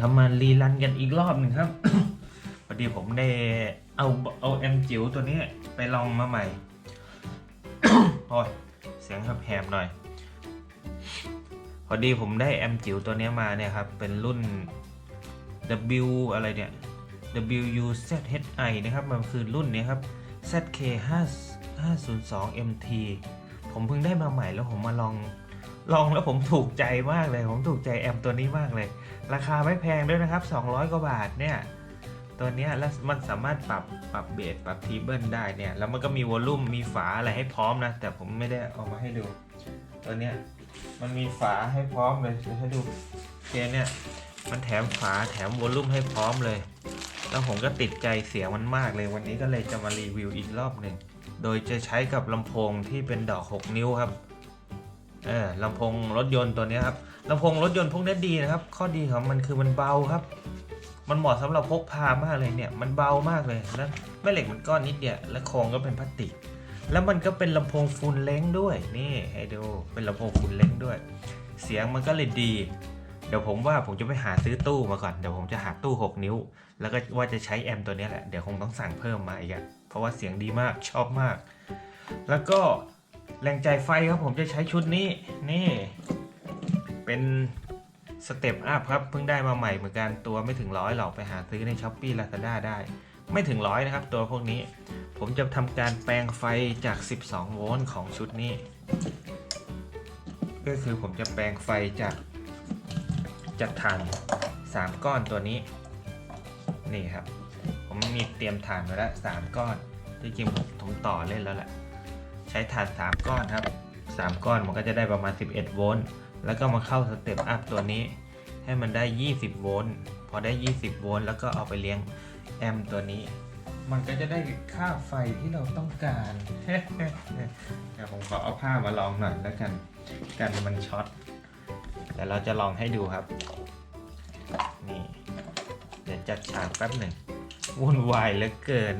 ครับมารีรันกันอีกรอบหนึ่งครับ พอดีผมได้เอาเอาแอมจิ๋วตัวนี้ไปลองมาใหม่ โอ้ยเสียงแหบๆหน่อย พอดีผมได้แอมจิ๋วตัวนี้มาเนี่ยครับ เป็นรุ่น W อะไรเนี่ย WUZHI นะครับ มันคือรุ่นนี้ครับ ZK 5 502 MT ผมเพิ่งได้มาใหม่แล้วผมมาลอง ลองแล้วผมถูกใจมากเลย ผมถูกใจแอมตัวนี้มากเลย ราคาไม่แพงด้วยนะครับ 200 กว่าบาทเนี่ย ตัวนี้แล้วมันสามารถปรับปรับเบสปรับทีเบิลได้เนี่ย แล้วมันก็มีวอลลุ่มมีฝาอะไรให้พร้อมนะ แต่ผมไม่ได้เอามาให้ดู ตัวเนี้ยมันมีฝาให้พร้อมเลยเดี๋ยวให้ดูเคเนี่ยมันแถมฝาแถมวอลลุ่มให้พร้อมเลย แล้วผมก็ติดใจเสียงมันมากเลย วันนี้ก็เลยจะมารีวิวอีกรอบหนึ่ง โดยจะใช้กับลำโพงที่เป็นดอก 6 นิ้วครับ ออลำโพงรถยนต์ตัวนี้ครับลำโพงรถยนต์พวกนี้ดีนะครับ ข้อดีของมันคือมันเบาครับ มันเหมาะสำหรับพกพามากเลยเนี่ย มันเบามากเลยแล้วแม่เหล็กมันก้อนนิดเดียวและโครงก็เป็นพลาสติก แล้วมันก็เป็นลำโพงฟูลเล้งด้วยนี่ให้ดูเป็นลำโพงฟูลเล้งด้วย เสียงมันก็เลยดี เดี๋ยวผมว่าผมจะไปหาซื้อตู้มาก่อนเดี๋ยวผมจะหาตู้ 6 นิ้ว แล้วก็ว่าจะใช้แอมตัวนี้แหละเดี๋ยวคงต้องสั่งเพิ่มมาอีกอะเพราะว่าเสียงดีมากชอบมาก แล้วก็ แรงจ่ายไฟครับผมจะใช้ชุดนี้นี่ เป็นสเต็ปอัพครับเพิ่งได้มาใหม่เหมือนกันตัวไม่ถึงร้อยหรอกไปหาซื้อในช้อปปี้ลาซาด้าได้ ไม่ถึงร้อยนะครับ ตัวพวกนี้ผมจะทำการแปลงไฟจาก 12 โวลต์ของชุดนี้ ก็คือผมจะแปลงไฟจากจากถ่าน 3 ก้อนตัวนี้ นี่ครับ ผมมีเตรียมถ่านไว้แล้ว 3 ก้อนที่จริงผมผมต่อเล่นแล้วแหละ ใช้ถ่าน 3 ก้อนครับ 3 ก้อนมันก็จะได้ประมาณ 11 โวลต์ แล้วก็มาเข้าสเต็ปอัพตัวนี้ ให้มันได้ 20 โวลต์ พอได้ 20 โวลต์แล้วก็เอาไปเลี้ยงแอมตัวนี้ มันก็จะได้ค่าไฟที่เราต้องการเดี๋ยวผมขอเอาผ้ามาลองหน่อยแล้วกัน กันมันช็อต แต่เราจะลองให้ดูครับ นี่ เดี๋ยวจัดฉากแป๊บหนึ่งวุ่นวายเหลือเกิน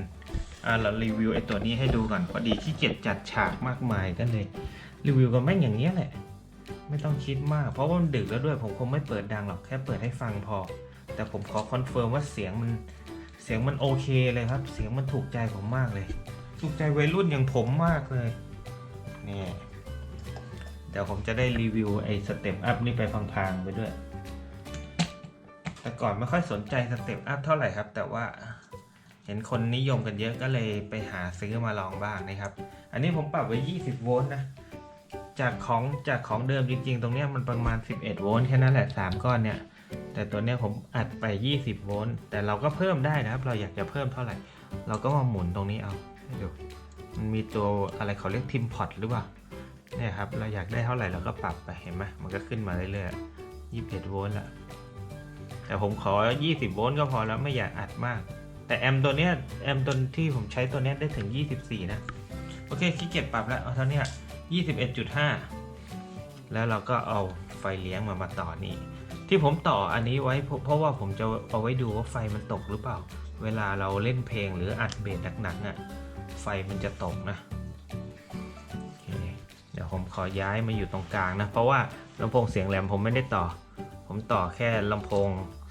อ่าเรารีวิวไอ้ตัวนี้ให้ดูก่อนพอดีขี้เกียจจัดฉากมากมายก็เลยรีวิวกันแม่งอย่างนี้ยแหละ ไม่ต้องคิดมาก เพราะว่ามันดึกแล้วด้วยผมคงไม่เปิดดังหรอกแค่เปิดให้ฟังพอ แต่ผมขอคอนเฟิร์มว่าเสียงมันเสียงมันโอเคเลยครับ เสียงมันถูกใจผมมากเลย ถูกใจวัยรุ่นอย่างผมมากเลยนี่เดี๋ยวผมจะได้รีวิวไอ้สเต็ปอัพนี่ไปพังๆไปด้วย แต่ก่อนไม่ค่อยสนใจสเต็ปอัพเท่าไหร่ครับ แต่ว่า เห็นคนนิยมกันเยอะก็เลยไปหาซื้อมาลองบ้างนะครับ อันนี้ผมปรับไว้ 20 โวลต์นะ จากของจากของเดิมจริง ๆ ตรงเนี้ยมันประมาณ 11 โวลต์แค่นั้นแหละ 3 ก้อนเนี่ย แต่ตัวเนี้ยผมอัดไป 20 โวลต์ แต่เราก็เพิ่มได้นะครับ เราอยากจะเพิ่มเท่าไหร่ เราก็มาหมุนตรงนี้เอาดูมันมีตัวอะไรเขาเรียกทิมพอตหรือเปล่า เนี่ยครับ เราอยากได้เท่าไหร่เราก็ปรับไป เห็นไหมมันก็ขึ้นมาเรื่อยๆ21 โวลต์ละแต่ผมขอ 20 โวลต์ก็พอแล้วไม่อยากอัดมาก แต่แอมตัวเนี้ยแอมตัวที่ผมใช้ตัวเนี้ยได้ถึง 24 นะ โอเคขี้เกียจปรับแล้วเอาเท่านี้ย21.5 แล้วเราก็เอาไฟเลี้ยงมามาต่อนี่ ที่ผมต่ออันนี้ไว้เพราะว่าผมจะเอาไว้ดูว่าไฟมันตกหรือเปล่า เวลาเราเล่นเพลงหรืออัดเบสหนักๆอะไฟมันจะตกนะเเดี๋ยวผมขอย้ายมาอยู่ตรงกลางนะ เพราะว่าลำโพงเสียงแหลมผมไม่ได้ต่อ ผมต่อแค่ลำโพง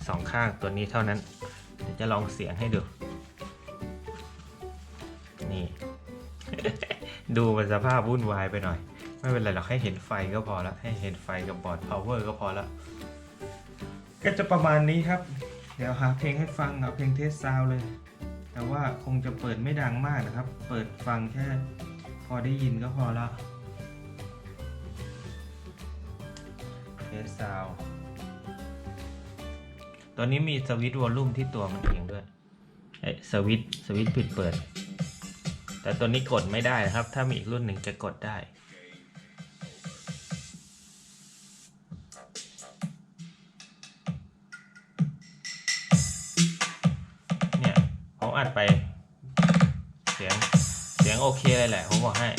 สองข้างตัวนี้เท่านั้น จะลองเสียงให้ดู นี่ ดูมันสภาพวุ่นวายไปหน่อย ไม่เป็นไรหรอกให้เห็นไฟก็พอละให้เห็นไฟกับบอร์ด power ก็พอละก็จะประมาณนี้ครับ เดี๋ยวหาเพลงให้ฟังเอาเพลงเทสซาวเลย แต่ว่าคงจะเปิดไม่ดังมากนะครับ เปิดฟังแค่พอได้ยินก็พอละเทสซาว ตัวนี้มีสวิตช์วอลลุ่มที่ตัวมันเองด้วยเอ้สวิตช์สวิตช์ปิดเปิด แต่ตัวนี้กดไม่ได้นะครับ ถ้ามีอีกรุ่นหนึ่งจะกดได้ เนี่ยผมอัดไปเสียงเสียงโอเคเลยแหละผมบอกให้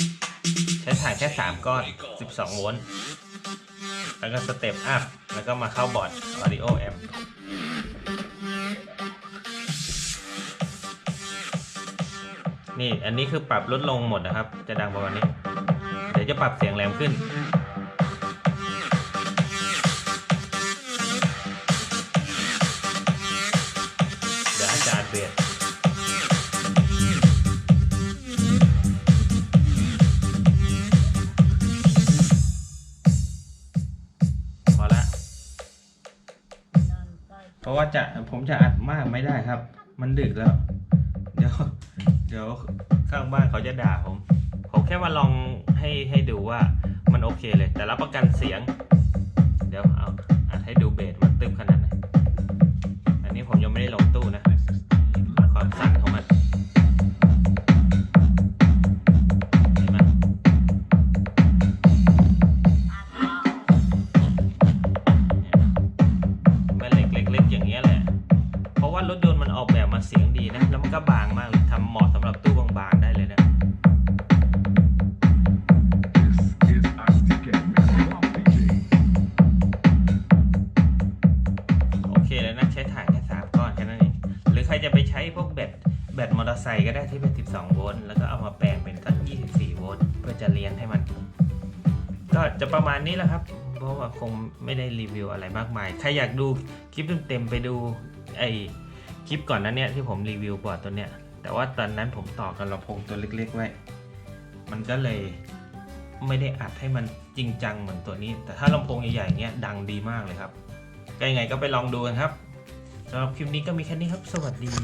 ใช้ถ่านแค่ 3 ก้อน 12 โวลต์แล้วก็สเต็ปอัพแล้วก็มาเข้าบอร์ด Audio Amp นี่อันนี้คือปรับลดลงหมดนะครับ จะดังประมาณนี้ เดี๋ยวจะปรับเสียงแหลมขึ้นนเบสพอละ เพราะว่าจะผมจะอัดมากไม่ได้ครับ มันดึกแล้ว เดี๋ยวข้างบ้านเขาจะด่าผม ผมแค่มาลองให้ให้ดูว่ามันโอเคเลย แต่รับประกันเสียง เดี๋ยวเอาอัดให้ดูเบสมันตึมขนาดไหน อันนี้ผมยังไม่ได้ลง บตแบตมอเตอร์ไซค์ก็ได้ที่เป็น 12 โวลต์แล้วก็เอามาแปลงเป็นสัก24 โวลต์เพื่อจะเรียนให้มัน ก็จะประมาณนี้แหละครับ เพราะว่าคงไม่ได้รีวิวอะไรมากมาย ใครอยากดูคลิปเต็มๆไปดูไอคลิปก่อนนั้นเนี่ยที่ผมรีวิวบอร์ดตัวเนี้ยแต่ว่าตอนนั้นผมต่อกับลำโพงตัวเล็ก ๆ ไว้ มันก็เลยไม่ได้อัดให้มันจริงจังเหมือนตัวนี้ แต่ถ้าลำโพงใหญ่ๆเงี้ยดังดีมากเลยครับก็ยังไงก็ไปลองดูกันครับสำหรับคลิปนี้ก็มีแค่นี้ครับ สวัสดี